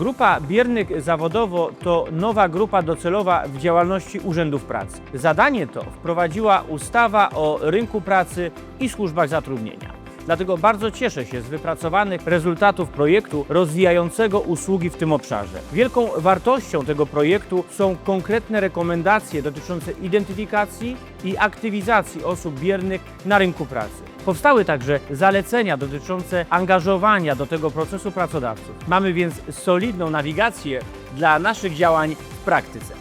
Grupa biernych zawodowo to nowa grupa docelowa w działalności urzędów pracy. Zadanie to wprowadziła ustawa o rynku pracy i służbach zatrudnienia. Dlatego bardzo cieszę się z wypracowanych rezultatów projektu rozwijającego usługi w tym obszarze. Wielką wartością tego projektu są konkretne rekomendacje dotyczące identyfikacji i aktywizacji osób biernych na rynku pracy. Powstały także zalecenia dotyczące angażowania do tego procesu pracodawców. Mamy więc solidną nawigację dla naszych działań w praktyce.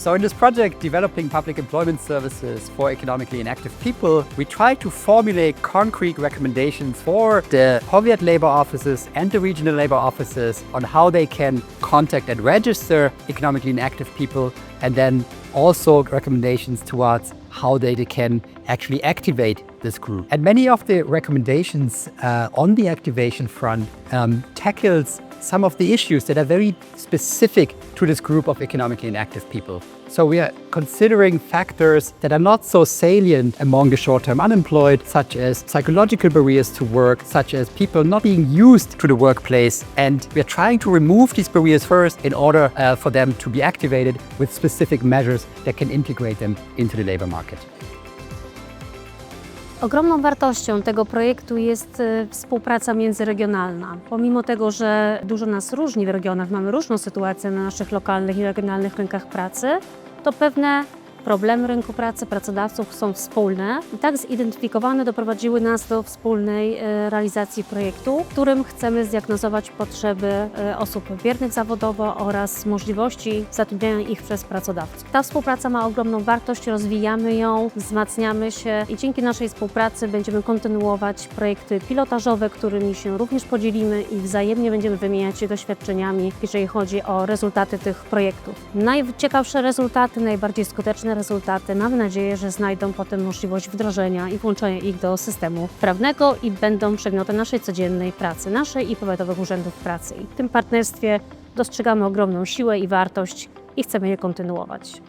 So in this project, developing public employment services for economically inactive people, we try to formulate concrete recommendations for the Poviat labor offices and the regional labor offices on how they can contact and register economically inactive people, and then also recommendations towards how they can actually activate this group. And many of the recommendations uh, on the activation front um, tackles some of the issues that are very specific to this group of economically inactive people. So we are considering factors that are not so salient among the short-term unemployed, such as psychological barriers to work, such as people not being used to the workplace. And we are trying to remove these barriers first in order uh, for them to be activated with specific measures that can integrate them into the labor market. Ogromną wartością tego projektu jest e, współpraca międzyregionalna. Pomimo tego, że dużo nas różni w regionach, mamy różną sytuację na naszych lokalnych i regionalnych rynkach pracy, to pewne problemy rynku pracy pracodawców są wspólne i tak zidentyfikowane doprowadziły nas do wspólnej e, realizacji projektu, którym chcemy zdiagnozować potrzeby e, osób biernych zawodowo oraz możliwości zatrudniania ich przez pracodawców. Ta współpraca ma ogromną wartość, rozwijamy ją, wzmacniamy się i dzięki naszej współpracy będziemy kontynuować projekty pilotażowe, którymi się również podzielimy i wzajemnie będziemy wymieniać się doświadczeniami, jeżeli chodzi o rezultaty tych projektów. Najciekawsze rezultaty, najbardziej skuteczne rezultaty, mamy nadzieję, że znajdą potem możliwość wdrożenia i włączenia ich do systemu prawnego i będą przedmiotem naszej codziennej pracy, naszej i powiatowych urzędów pracy. I w tym partnerstwie dostrzegamy ogromną siłę i wartość i chcemy je kontynuować.